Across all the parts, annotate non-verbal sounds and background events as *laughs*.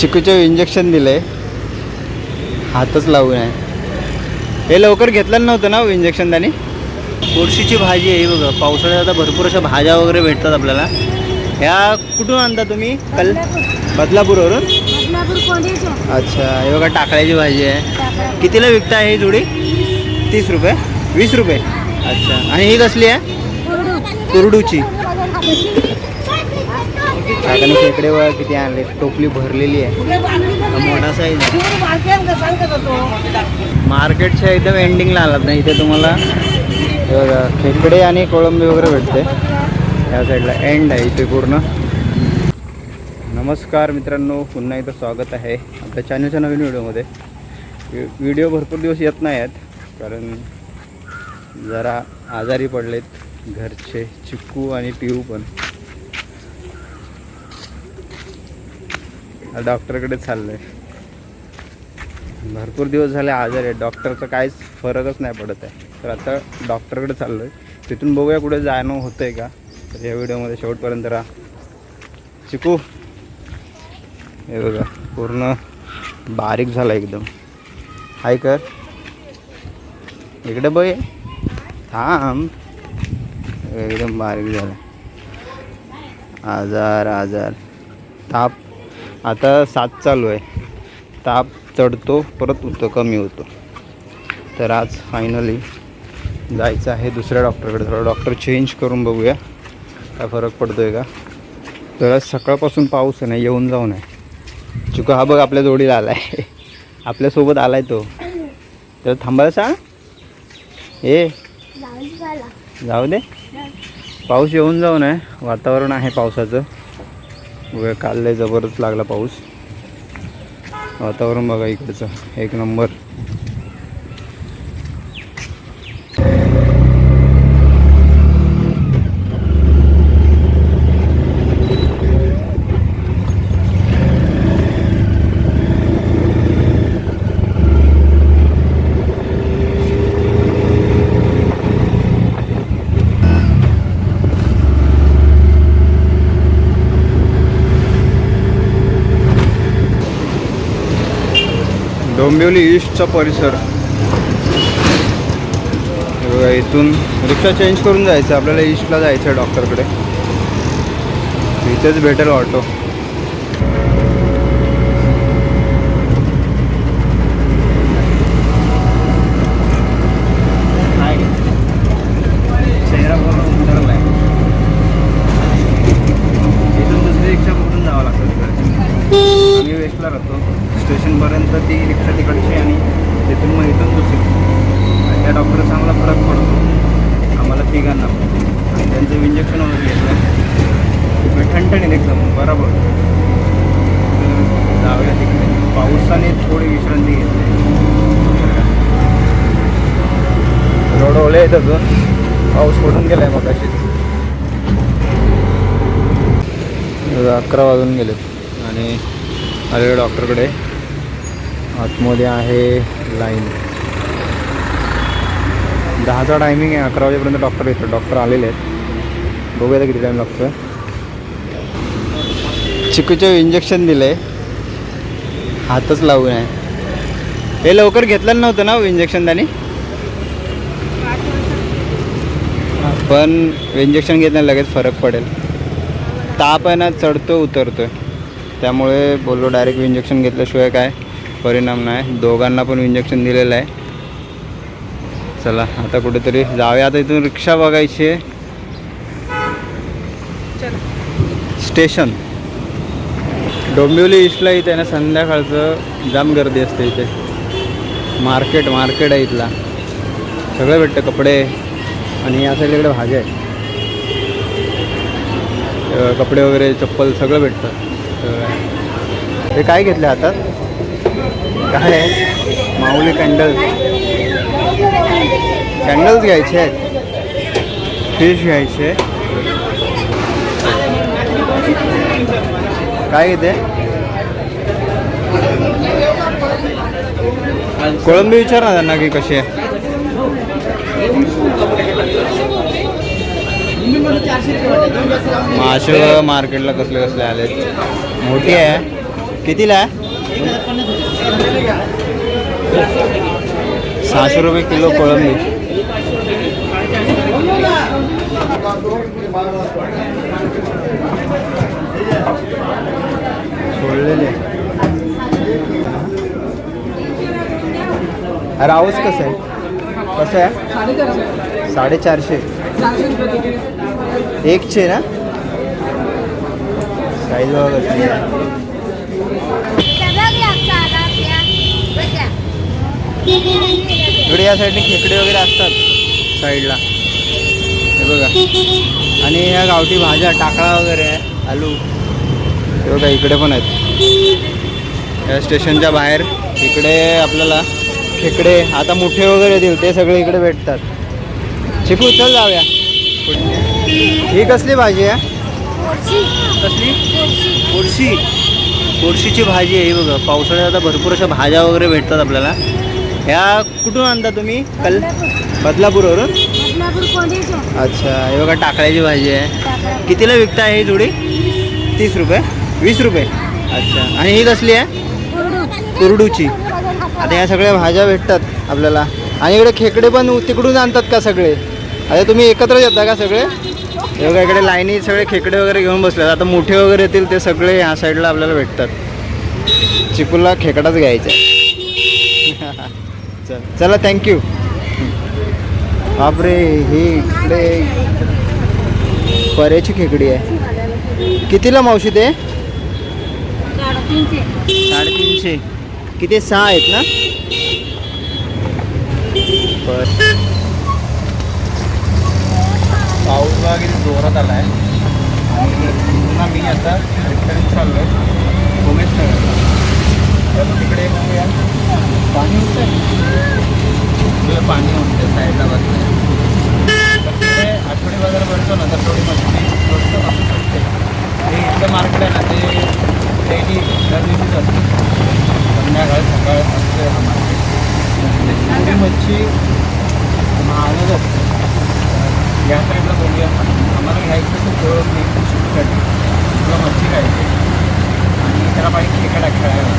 चिकूचे injection दिले. हातच लावू नये. हे लवकर घेतलेलं नव्हतं ना इंजेक्शन त्याने? कोळशीची भाजी आहे ही बघा. पावसाळ्यात आता भरपूर अशा भाज्या वगैरे भेटतात आपल्याला. ह्या कुठून आणता तुम्ही? कल बदलापूरवरून? अच्छा. हे बघा टाकळ्याची भाजी आहे. कितीला विकता ही जुडी? तीस रुपये? वीस रुपये. अच्छा. आणि ही कसली आहे? कुरडूची. काकाने खेकडे बघा किती आणले. टोपली भरलेली आहे. मोठा साईज मार्केटच्या एकदम एंडिंगला आलात ना इथे तुम्हाला खेकडे आणि कोळंबी वगैरे भेटते. या साईडला एंड आहे इथे पूर्ण. नमस्कार मित्रांनो पुन्हा एकदा स्वागत आहे आपल्या चॅनलच्या नवीन व्हिडिओमध्ये. व्हि- व्हिडिओ भरपूर दिवस येत नाही आहेत कारण जरा आजारी पडलेत घरचे चिक्कू आणि पिऊ पण. डॉक्टरकडे चाललंय. आहे भरपूर दिवस झाले आजार आहे. डॉक्टरचा काहीच फरकच नाही पडत आहे. तर आता डॉक्टरकडे चाललो आहे तिथून बघूया कुठे जाणं होतं आहे का. तर या व्हिडिओमध्ये शेवटपर्यंत राहा. चिकू. हे बघा पूर्ण बारीक झाला एकदम. हाय कर. इकडे बघ. थांब. एकदम बारीक झाला. आजार आजार. ताप आता सात चालू आहे. ताप चढतो परत होतो कमी होतो. तर आज फायनली जायचं आहे दुसऱ्या डॉक्टरकडे थोडा डॉक्टर चेंज करून बघूया. काय फरक पडतो आहे का? तर आज सकाळपासून पाऊस आहे ना येऊन जाऊन आहे. चुका हा बघ आपल्या जोडीला आला आहे आपल्यासोबत आला आहे तो. तर थांबायला सांग. ए. जाऊ दे. पाऊस येऊन जाऊन आहे. वातावरण आहे पावसाचं. बघा काल लय जबरदस्त लागला पाऊस. वातावरण बघा इकडचं. एक नंबर. डोंबिवली ईस्टचा परिसर. बघा इथून रिक्षा चेंज करून जायचं आपल्याला ईस्टला जायचं आहे डॉक्टरकडे इथेच भेटेल ऑटो चेहरा पूर्ण उतरला आहे इथून दुसरी रिक्षा पकडून जावं लागतं तिकडे आम्ही वेस्टला राहतो स्टेशनपर्यंत ती रिक्षा तिकडची आणि तिथून मग इथून दुसरी आणि त्या डॉक्टरचा आम्हाला फरक पडतो आम्हाला तिघांना पण. आणि त्यांचं इंजेक्शन वगैरे घेतलं मी ठणठणीत एकदम बरोबर तर जाऊया तिकडे पावसाने थोडी विश्रांती घेतली रोड ओले आहेत अजून वाजून पडून गेलाय मग अशीच अकरा वाजून गेले. आणि आलेलो डॉक्टरकडे. आतमध्ये आहे लाईन. दहाचा टायमिंग आहे अकरा वाजेपर्यंत डॉक्टर येतो डॉक्टर आलेले आहेत. बघूया किती टाईम लागतो चिकूचे इंजेक्शन दिले. हातच लावून आहे हे लवकर घेतलेलं नव्हतं ना हो इंजेक्शन त्यांनी? पण इंजेक्शन घेतल्याने लगेच फरक पडेल. ताप आहे ना चढतो उतरतो त्यामुळे बोललो डायरेक्ट इंजेक्शन घेतल्याशिवाय काय परिणाम नाही. दोघांना पण इंजेक्शन दिलेलं आहे. चला आता कुठेतरी जाऊया. आता इथून रिक्षा बघायची आहे. स्टेशन. डोंबिवली ईस्टला इथे ना संध्याकाळचं जाम गर्दी असते इथे. मार्केट मार्केट आहे इथला. सगळं भेटतं कपडे. आणि या साईडला इकडे भाज्या आहेत. कपडे वगैरे चप्पल सगळं भेटतं. तर हे काय घेतले हातात? काय आहे? माऊली कॅन्डल्स कॅन्डल्स घ्यायचे आहेत. फिश घ्यायचे. काय घेते? कोळंबी विचार ना त्यांना की कशी आहे. मासे मार्केटला कसले कसले आले मोठी आहे. कितीला आहे? सहाशे रुपये किलो कोळंबी. सोडलेले. राऊस कसं आहे? कसं आहे? साडेचारशे. एकशे ना? साईज वगैरे इकडे या साईडने खेकडे वगैरे असतात साईडला हे बघा. आणि ह्या गावठी भाज्या टाकळा वगैरे आहे आलू. हे बघा इकडे पण आहेत. या स्टेशनच्या बाहेर इकडे आपल्याला खेकडे आता मोठे वगैरे येतील ते सगळे इकडे भेटतात. चिकू चल जाऊया. ही कसली भाजी आहे? कसली? कोळशी. कोळशीची भाजी आहे बघा. पावसाळ्यात आता भरपूर अशा भाज्या वगैरे भेटतात आपल्याला. ह्या कुठून आणता तुम्ही? कल बदलापूरवरून? अच्छा हे बघा टाकळ्याची भाजी आहे. कितीला विकताय ही जोडी? तीस रुपये. वीस रुपये. अच्छा. आणि ही कसली आहे? कुरडूची. आता ह्या सगळ्या भाज्या भेटतात आपल्याला. आणि इकडे खेकडे पण तिकडून आणतात का सगळे? आता तुम्ही एकत्रच येता का सगळे? बघा इकडे लाईनी सगळे खेकडे वगैरे घेऊन बसले आता मोठे वगैरे येतील ते सगळे ह्या साईडला आपल्याला भेटतात. चिकूला खेकडाच घ्यायचा. चल चला थँक्यू बापरे ही इकडे पऱ्याची खेकडी आहे. कितीला मावशी ते? साडेतीनशे. किती? सहा आहेत ना? बर. पाऊस वगैरे किती जोरात आला आहे आणि पुन्हा मी आता रिटर्न चाललो आहे उमेश नगरला तर तिकडे बघूया. पाणी होतं तिकडे पाणी होते साईडला बसलं तर तिकडे आठवडी बाजार भरतो ना तर थोडी मच्छी स्वस्त असू शकते आणि इथलं मार्केट आहे ना ते डेली दर दिवशीच असते. संध्याकाळ सकाळ असते हा मार्केट. मच्छी महागच असते. या साईडला बघूया आम्हाला घ्यायचं तर थोडं मी शिफ्टसाठी तुला मच्छी खायची आणि त्याला पाहिजे खेकडा खेळायला.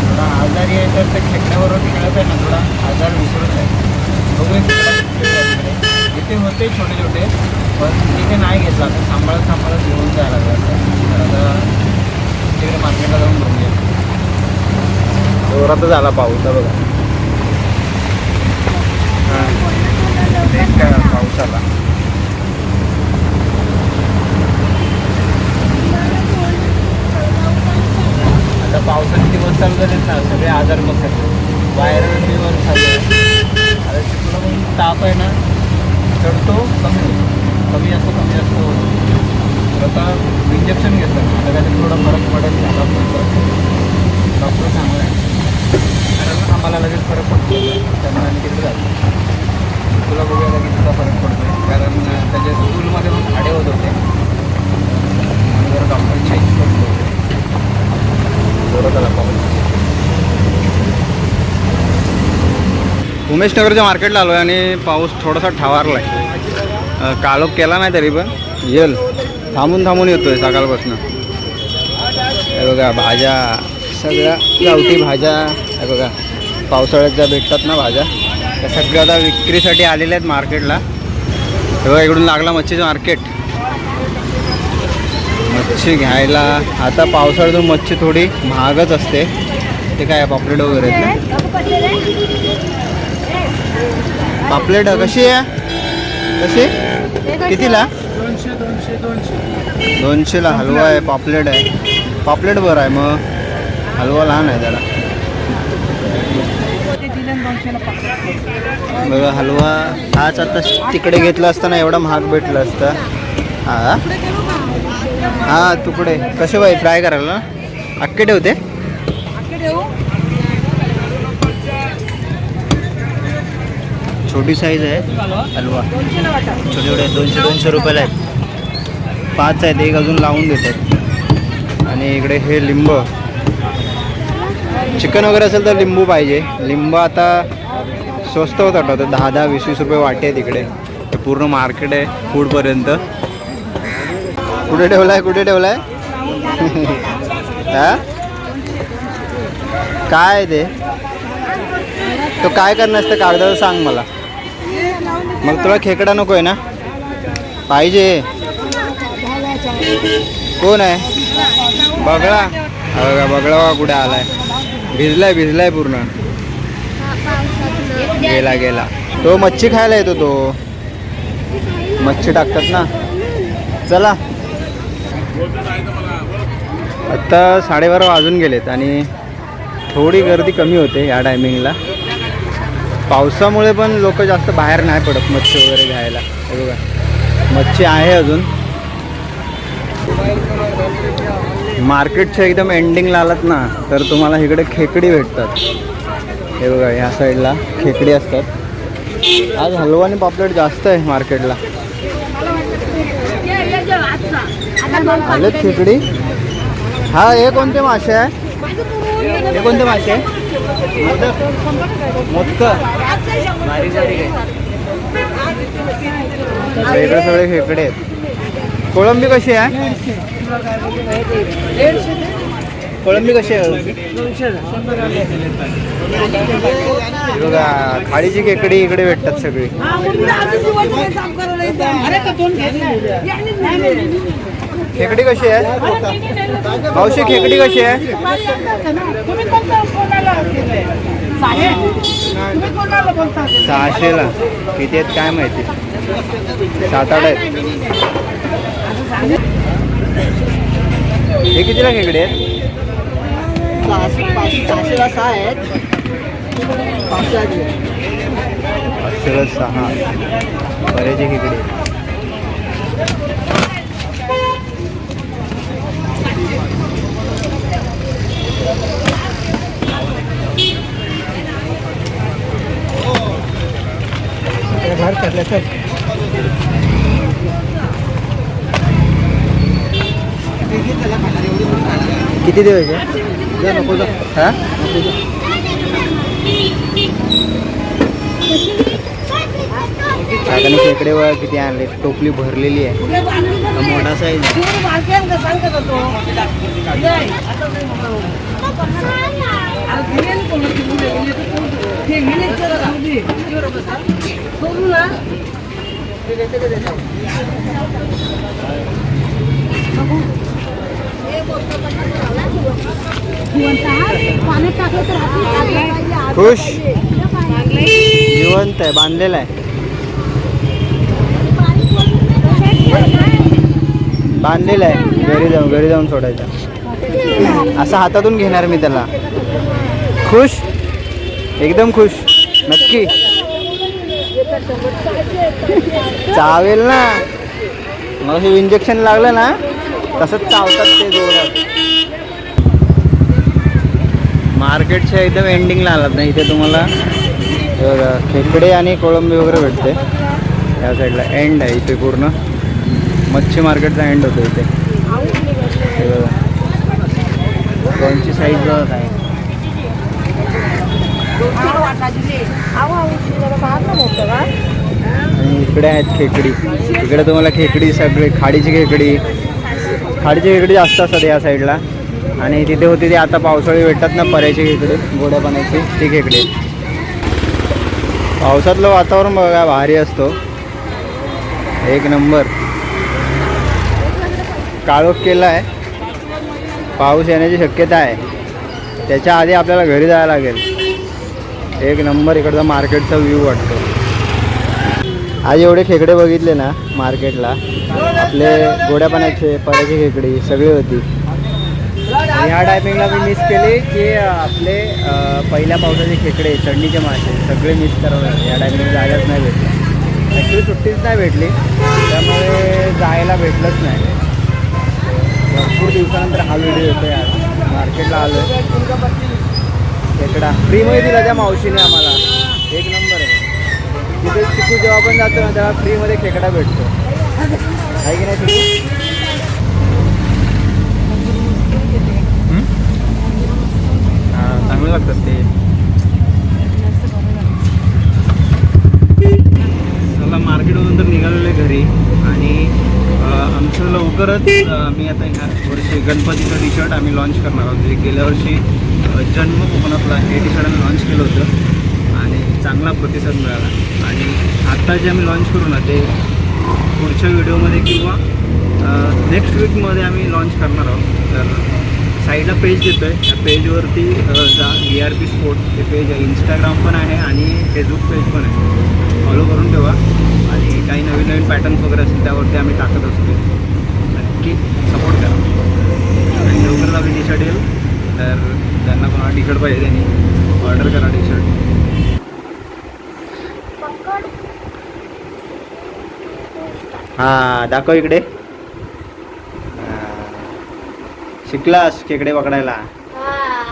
थोडा आजारी आहे तर ते खेकड्याबरोबर खेळत आहे ना थोडा आजार विसरून आहे बघूया. इथे होते छोटे छोटे पण तिथे नाही घेतला. आता सांभाळत सांभाळत घेऊन जायला लागलं तर आता तिकडे मार्केटला जाऊन बघूया. जोरातच आला पाऊस आहे बघा. हां. पाऊस आला आता पावसाचे दिवस ना सगळे आजार बसतात व्हायरल फीवर चालू आता चिकूला पण ताप आहे ना. चढतो कमी. होतो कमी असतो कमी असतो तर आता इंजेक्शन घेतलं. आता काहीतरी थोडा फरक पडेल डॉक्टर चांगला आहे. कारण आम्हाला लगेच फरक पडतो. त्यामुळे आम्ही तिकडे जातो. तुला बघूया लगेच कितीचा फरक पडतो कारण त्याच्या स्कूलमध्ये पण खाडे होत होते. आणि जरा डॉक्टर चेंज करतो जोरात आला पाऊस उमेशनगरच्या मार्केटला आलो आहे आणि पाऊस थोडासा ठावारला आहे काळोख केला नाही तरी पण येल. थांबून थांबून येतो आहे सकाळपासून. हे बघा भाज्या सगळ्या गावठी भाज्या हे बघा पावसाळ्यात ज्या भेटतात ना भाज्या. त्या सगळ्या आता विक्रीसाठी आलेल्या आहेत मार्केटला. हे बघा इकडून लागला मच्छीचं मार्केट. मच्छी घ्यायला आता पावसाळ्यातून मच्छी थोडी महागच असते. ते काय पापलेट वगैरे पापलेट कशी आहे? कशी? कितीला? दोनशे दोनशे दोनशे दोनशेला हलवा आहे पापलेट आहे. पापलेट बरं आहे मग. हलवा लहान आहे त्याला बघा हलवा हाच आता तिकडे घेतला असताना एवढा महाग भेटला असता. हा? हा तुकडे. कसे बाई फ्राय करायला अख्खे ठेवते? छोटी साईज आहे. हलवा. छोटे छोटे दोनशे दोनशे रुपयाला आहेत. पाच आहेत एक अजून लावून देतात आणि इकडे हे लिंब. चिकन वगैरे असेल तर लिंबू पाहिजे. लिंब आता स्वस्त होत वाटतं दहा दहा वीस वीस रुपये वाटे आहेत इकडे. हे पूर्ण मार्केट आहे फूडपर्यंत कुठे ठेवलाय कुठे ठेवलाय? आहे काय आहे ते? तो काय करणार असतं कागदाचं सांग मला. मग तुला खेकडा नको आहे ना? पाहिजे. कोण आहे? बगळा. बघा बगळा बघा कुठे आलाय. भिजलाय भिजलाय पूर्ण. गेला गेला. तो मच्छी खायला येतो तो. मच्छी टाकतात ना. चला. आत्ता साडेबारा वाजून गेलेत आणि थोडी गर्दी कमी होते या टायमिंगला पावसामुळे पण लोक जास्त बाहेर नाही पडत मच्छी वगैरे घ्यायला. हे बघा. मच्छी आहे अजून. मार्केटच्या एकदम एंडिंगला आलात ना तर तुम्हाला इकडे खेकडी भेटतात. हे बघा ह्या साईडला खेकडी असतात. आज हलवा आणि पापलेट जास्त आहे मार्केटला. आले खेकडी? हा हे कोणते मासे आहे? हे कोणते मासे? आहे सगळे खेकडे आहेत. कोळंबी कशी आहे? कोळंबी कशी आहे? बघा खाडीची खेकडी इकडे भेटतात सगळी. खेकडी कशी आहे? मावशी खेकडी कशी आहे? सहाशेला किती आहेत काय माहिती? सात आठ आहेत. हे कितीला खेकडे आहेत? सहाशेला सहा आहेत. पाचशे पाचशेला सहा. बऱ्याचे खेकडे घर करले सर किती द्यायचे नको जा. हा? काकाने खेकडे किती आणले टोपली भरलेली आहे. मोठा साईज पाण्यात टाकलं तर हाती खुश जिवंत आहे बांधलेला आहे बांधलेला आहे. घरी जाऊन घरी जाऊन सोडायचा. असं हातातून घेणार मी त्याला. खुश? एकदम खुश. नक्की. चावेल ना. मला हे इंजेक्शन लागलं ना तसंच चावतात ते जोरात. मार्केटच्या एकदम एंडिंगला आलात ना इथे तुम्हाला? बघा खेकडे आणि कोळंबी वगैरे भेटते. या साईडला एंड आहे इथे पूर्ण. मच्छी मार्केटचा एंड होतो इथे. कोणची साईज बघा आहे आणि इकडे आहेत खेकडी. इकडे तुम्हाला खेकडी सगळी खाडीची खेकडी. खाडीची खेकडी जास्त असतात या साईडला आणि तिथे होती ती आता पावसाळी भेटतात ना पर्याची खेकडी गोड्या पाण्याची ती खेकडी. पावसातलं वातावरण बघा भारी असतो. एक नंबर. काळोख केला आहे. पाऊस येण्याची शक्यता आहे. त्याच्या आधी आपल्याला घरी जायला लागेल. एक नंबर इकडचा मार्केटचा व्ह्यू वाटतो. आज एवढे खेकडे बघितले ना मार्केटला. आपले गोड्या पाण्याचे पर्याची खेकडी सगळी होती. आणि ह्या टायमिंगला मी मिस केले की आपले पहिल्या पावसाचे खेकडे चढणीचे मासे सगळे मिस करावे. या टायमिंगला जायलाच नाही भेटले. ॲक्च्युली सुट्टीच नाही भेटली. त्यामुळे जायला भेटलंच नाही. भरपूर दिवसानंतर हा व्हिडिओ येतो यार मार्केटला आलो खेकडा फ्रीमध्ये दिला त्या मावशीने आम्हाला. एक नंबर आहे. तिथे चिकू जेव्हा पण जातो ना तेव्हा फ्रीमध्ये खेकडा भेटतो. आहे की नाही चिकू? हां चांगलं लागतात ते. चला मार्केटमधून तर निघालेलं आहे घरी. आणि आमचं लवकरच मी आता गणपतीचं टी शर्ट आम्ही लॉन्च करणार आहोत. जे गेल्या वर्षी जन्म कोकणातला हे टी शर्ट आम्ही लॉन्च केलं होतं. आणि चांगला प्रतिसाद मिळाला. आणि आत्ता जे आम्ही लॉन्च करू ना ते पुढच्या व्हिडिओमध्ये किंवा नेक्स्ट वीकमध्ये आम्ही लॉन्च करणार आहोत. तर साईडला पेज देतो आहे त्या पेजवरती जा वी आर पी स्पोर्ट्स हे पेज आहे. इंस्टाग्राम पण आहे आणि फेसबुक पेज पण आहे. फॉलो करून ठेवा. आणि काही नवीन नवीन पॅटर्न्स वगैरे असतील त्यावरती आम्ही टाकत असतो नक्की सपोर्ट करा. आणि टी शर्ट येईल. तर त्यांना कोणाला टी शर्ट पाहिजे त्यांनी ऑर्डर करा टी शर्ट हां दाखव इकडे. शिकलास खेकडे पकडायला.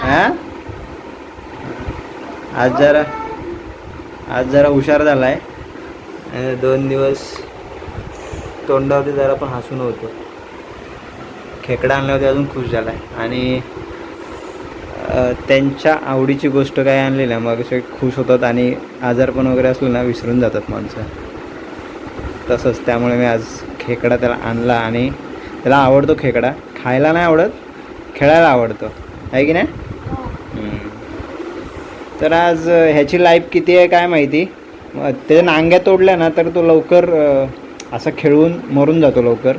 हां? आज जरा आज जरा हुशार झाला आहे दोन दिवस तोंडावरती जरा पण हसून होतं. खेकडा आणल्यावरती अजून खुश झाला आहे आणि त्यांच्या आवडीची गोष्ट काय आणली ना मग असे खुश होतात आणि आजारपण वगैरे असलं ना विसरून जातात माणसं. तसंच त्यामुळे मी आज खेकडा त्याला आणला आणि त्याला आवडतो खेकडा. खायला नाही आवडत खेळायला आवडतो. आहे की नाही? तर आज ह्याची लाईफ किती आहे काय माहिती? मग त्याच्या नांग्या तोडल्या ना तर तो लवकर असा खेळून मरून जातो लवकर.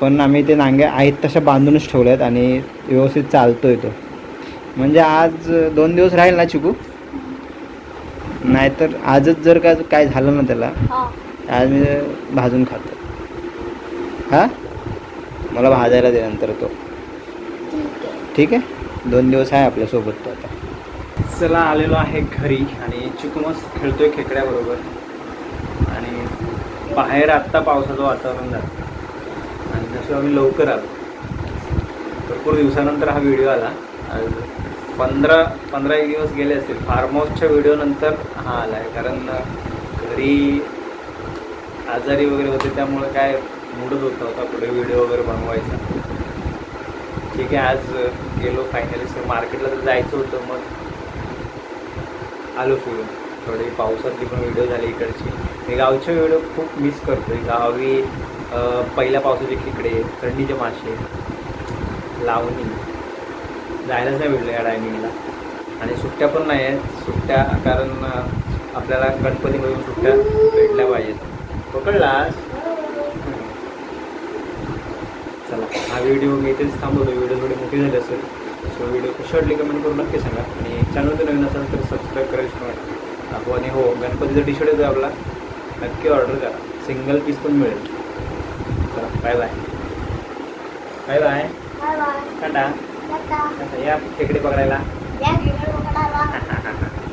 पण आम्ही ते नांग्या आहेत तशा बांधूनच ठेवल्या आहेत आणि व्यवस्थित चालतोय तो. म्हणजे आज दोन दिवस राहील ना चिकू? नाहीतर आजच जर का काय झालं ना त्याला आज मी भाजून खातो. हां? मला भाजायला दे नंतर तो. ठीक आहे. दोन दिवस आहे आपल्यासोबत तो आता. चला आलेलो आहे घरी आणि चिकू मस्त खेळतोय खेकड्याबरोबर. आणि बाहेर आत्ता पावसाचं वातावरण झालं. आणि जसं आम्ही लवकर आलो. भरपूर दिवसानंतर हा व्हिडिओ आला. पंधरा पंधरा एक दिवस गेले असतील. फार्म हाऊसच्या व्हिडिओनंतर हा आला आहे कारण घरी आजारी वगैरे होते त्यामुळे काय मोडत होता होता पुढे व्हिडिओ वगैरे बनवायचा. ठीक आहे आज गेलो फायनली सर मार्केटला तर जायचं होतं मग आलो फिरून. थोडी पावसातली पण व्हिडिओ झाली इकडची. मी गावचे व्हिडिओ खूप मिस करतो आहे गावी पहिल्या पावसाचे खेकडे थंडीचे मासे लावणी. जायलाच नाही भेटलं या टायमिंगला आणि सुट्ट्या पण नाही आहेत. सुट्ट्या कारण आपल्याला गणपतीमधून सुट्ट्या भेटल्या पाहिजेत. पकडलास चला हा व्हिडिओ मी इथेच थांबवतो. व्हिडिओ थोडी मोठी झाली असेल सो व्हिडिओ शॉर्टली कमेंट करून नक्की सांगा. आणि चॅनल जर नवीन असेल तर सबस्क्राईब करायचं नका. आपण आणि हो गणपतीचा टी शर्ट येतो आपला. नक्की ऑर्डर करा. सिंगल पीस पण मिळेल. Bye bye. Bye bye. Tata. या खेकडे पकडायला. *laughs*